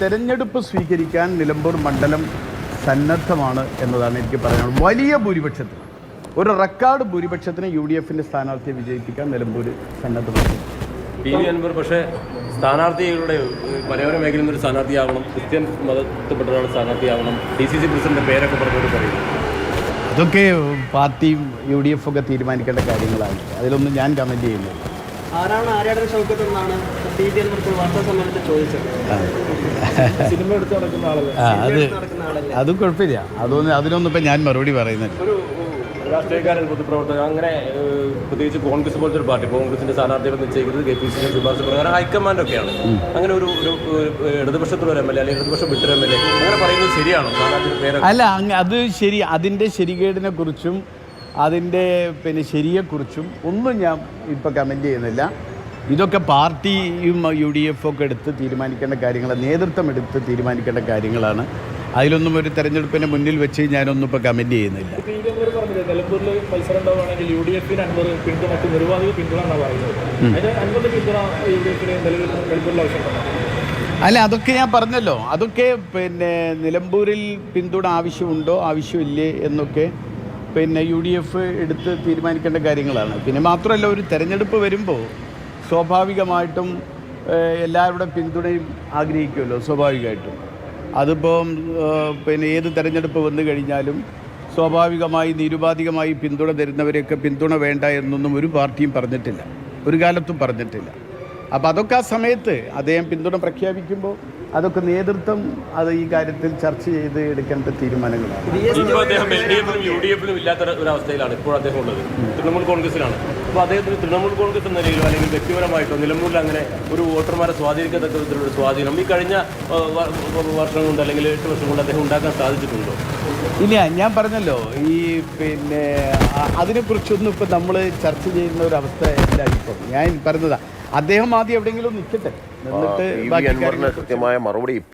തെരഞ്ഞെടുപ്പ് സ്വീകരിക്കാൻ നിലമ്പൂർ മണ്ഡലം സന്നദ്ധമാണ് എന്നതാണ് എനിക്ക് പറയാനുള്ളത്. വലിയ ഭൂരിപക്ഷത്തിൽ ഒരു റെക്കോർഡ് ഭൂരിപക്ഷത്തിന് യു ഡി എഫിന്റെ സ്ഥാനാർത്ഥിയെ വിജയിപ്പിക്കാൻ നിലമ്പൂർ സന്നദ്ധമാണ്. പി വി അൻവർ പക്ഷേ സ്ഥാനാർത്ഥികളുടെ മലയോര മേഖലയിൽ നിന്നൊരു സ്ഥാനാർത്ഥിയാവണം ക്രിസ്ത്യൻ മതത്തിൽപ്പെട്ട സ്ഥാനാർത്ഥിയാവണം ഡി സി സി പ്രസിഡന്റ് പേരൊക്കെ പറഞ്ഞുകൊണ്ട് പറയുന്നു. അതൊക്കെ പാർട്ടിയും യു ഡി എഫ് ഒക്കെ തീരുമാനിക്കേണ്ട കാര്യങ്ങളാണ്. അതിലൊന്നും ഞാൻ കമന്റ് ചെയ്യുന്നില്ല. ആരാണ് ആര്യാടൻ ഷൗക്കത്ത് എന്നാണ് സി എന്ന് വാർത്താ സമ്മേളനത്തിൽ ചോദിച്ചത്. സിനിമ എടുത്ത് നടക്കുന്ന ആളല്ലേ? അത് അത് കുഴപ്പമില്ല. അതൊന്നും അതിനൊന്നും ഇപ്പം ഞാൻ മറുപടി പറയുന്നില്ല. രാഷ്ട്രീയക്കാരൻ പൊതുപ്രവർത്തകർ അങ്ങനെ പ്രത്യേകിച്ച് കോൺഗ്രസ് പോലത്തെ ഒരു പാർട്ടി കോൺഗ്രസിന്റെ സ്ഥാനാർത്ഥികൾ നിശ്ചയിക്കുന്നത് കെ പി സി സി ശുപാർശ പ്രകാരം ഹൈക്കമാൻഡ് ഒക്കെയാണ് അങ്ങനെ ഒരു ഇടതുപക്ഷത്തുള്ള ഒരു എം എൽ എ അല്ലെങ്കിൽ ഇടതുപക്ഷം വിട്ടൊരു എം എൽ എ അങ്ങനെ പറയുന്നത് ശരിയാണോ? സ്ഥാനാർത്ഥിയുടെ പേര് അല്ല അത് ശരി അതിന്റെ ശരികേടിനെ കുറിച്ചും അതിന്റെ പിന്നെ ശരിയെക്കുറിച്ചും ഒന്നും ഞാൻ ഇപ്പോൾ കമന്റ് ചെയ്യുന്നില്ല. ഇതൊക്കെ പാർട്ടിയും യു ഡി എഫ് ഒക്കെ എടുത്ത് തീരുമാനിക്കേണ്ട കാര്യങ്ങൾ നേതൃത്വം എടുത്ത് തീരുമാനിക്കേണ്ട കാര്യങ്ങളാണ്. അതിലൊന്നും ഒരു തെരഞ്ഞെടുപ്പിന് മുന്നിൽ വെച്ച് ഞാനൊന്നും ഇപ്പോൾ കമന്റ് ചെയ്യുന്നില്ല. അല്ല അതൊക്കെ ഞാൻ പറഞ്ഞല്ലോ. അതൊക്കെ പിന്നെ നിലമ്പൂരിൽ പിന്തുണ ആവശ്യമുണ്ടോ ആവശ്യമില്ലേ എന്നൊക്കെ പിന്നെ യു ഡി എഫ് എടുത്ത് തീരുമാനിക്കേണ്ട കാര്യങ്ങളാണ്. പിന്നെ മാത്രമല്ല ഒരു തെരഞ്ഞെടുപ്പ് വരുമ്പോൾ സ്വാഭാവികമായിട്ടും എല്ലാവരുടെ പിന്തുണയും ആഗ്രഹിക്കുമല്ലോ സ്വാഭാവികമായിട്ടും. അതിപ്പം പിന്നെ ഏത് തെരഞ്ഞെടുപ്പ് വന്നു കഴിഞ്ഞാലും സ്വാഭാവികമായി നിരുപാധികമായി പിന്തുണ തരുന്നവരെയൊക്കെ പിന്തുണ വേണ്ട എന്നൊന്നും ഒരു പാർട്ടിയും പറഞ്ഞിട്ടില്ല. ഒരു കാലത്തും പറഞ്ഞിട്ടില്ല. അപ്പോൾ അതൊക്കെ ആ സമയത്ത് അദ്ദേഹം പിന്തുണ പ്രഖ്യാപിക്കുമ്പോൾ അതൊക്കെ നേതൃത്വം അത് ഈ കാര്യത്തിൽ ചർച്ച ചെയ്ത് എടുക്കേണ്ട തീരുമാനങ്ങളാണ്. യു ഡി എഫിലും ഇല്ലാത്ത ഒരു- അവസ്ഥയിലാണ് ഇപ്പോൾ അദ്ദേഹം ഉള്ളത്. തൃണമൂൽ കോൺഗ്രസിലാണ്. അപ്പോൾ അദ്ദേഹത്തിന് തൃണമൂൽ കോൺഗ്രസ് എന്ന നിലയിലോ അല്ലെങ്കിൽ വ്യക്തിപരമായിട്ടോ നിലമ്പൂരിൽ അങ്ങനെ ഒരു വോട്ടർമാരെ സ്വാധീനിക്കത്തക്ക വിധത്തിലുള്ള സ്വാധീനം ഈ കഴിഞ്ഞ വർഷം കൊണ്ട് അല്ലെങ്കിൽ എട്ട് വർഷം കൊണ്ട് അദ്ദേഹം ഉണ്ടാക്കാൻ സാധിച്ചിട്ടുണ്ടോ? ഇല്ല ഞാൻ പറഞ്ഞല്ലോ ഈ പിന്നെ അതിനെക്കുറിച്ചൊന്നും ഇപ്പം നമ്മൾ ചർച്ച ചെയ്യുന്ന ഒരു അവസ്ഥ അല്ല ഇപ്പം. ഞാൻ പറഞ്ഞതാ അദ്ദേഹം ആദ്യം എവിടെയെങ്കിലും നിൽക്കട്ടെ കൃത്യമായ മറുപടി